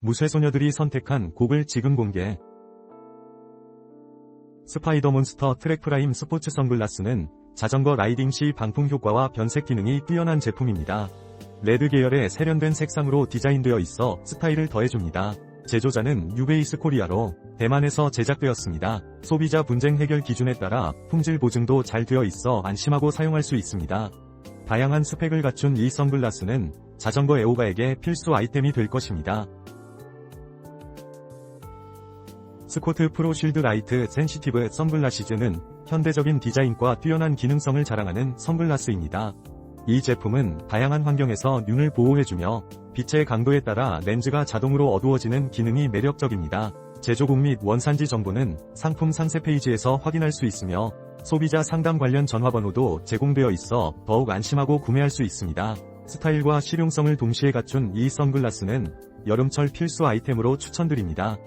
무쇠소녀들이 선택한 곡을 지금 공개. 스파이더몬스터 트랙 프라임 스포츠 선글라스는 자전거 라이딩 시 방풍 효과와 변색 기능이 뛰어난 제품입니다. 레드 계열의 세련된 색상으로 디자인되어 있어 스타일을 더해줍니다. 제조자는 유베이스 코리아로 대만에서 제작되었습니다. 소비자 분쟁 해결 기준에 따라 품질 보증도 잘 되어 있어 안심하고 사용할 수 있습니다. 다양한 스펙을 갖춘 이 선글라스는 자전거 애호가에게 필수 아이템이 될 것입니다. 스코트 프로 쉴드 라이트 센시티브 선글라시즈는 현대적인 디자인과 뛰어난 기능성을 자랑하는 선글라스입니다. 이 제품은 다양한 환경에서 눈을 보호해주며 빛의 강도에 따라 렌즈가 자동으로 어두워지는 기능이 매력적입니다. 제조국 및 원산지 정보는 상품 상세 페이지에서 확인할 수 있으며 소비자 상담 관련 전화번호도 제공되어 있어 더욱 안심하고 구매할 수 있습니다. 스타일과 실용성을 동시에 갖춘 이 선글라스는 여름철 필수 아이템으로 추천드립니다.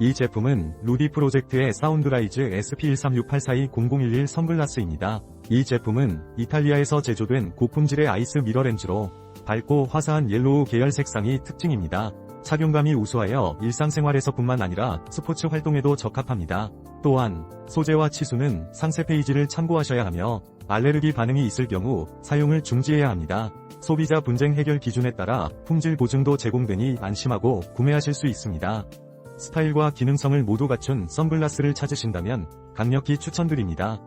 이 제품은 루디 프로젝트의 사운드라이즈 SP1368420011 선글라스입니다. 이 제품은 이탈리아에서 제조된 고품질의 아이스 미러 렌즈로 밝고 화사한 옐로우 계열 색상이 특징입니다. 착용감이 우수하여 일상생활에서뿐만 아니라 스포츠 활동에도 적합합니다. 또한 소재와 치수는 상세 페이지를 참고하셔야 하며 알레르기 반응이 있을 경우 사용을 중지해야 합니다. 소비자 분쟁 해결 기준에 따라 품질 보증도 제공되니 안심하고 구매하실 수 있습니다. 스타일과 기능성을 모두 갖춘 선글라스를 찾으신다면 강력히 추천드립니다.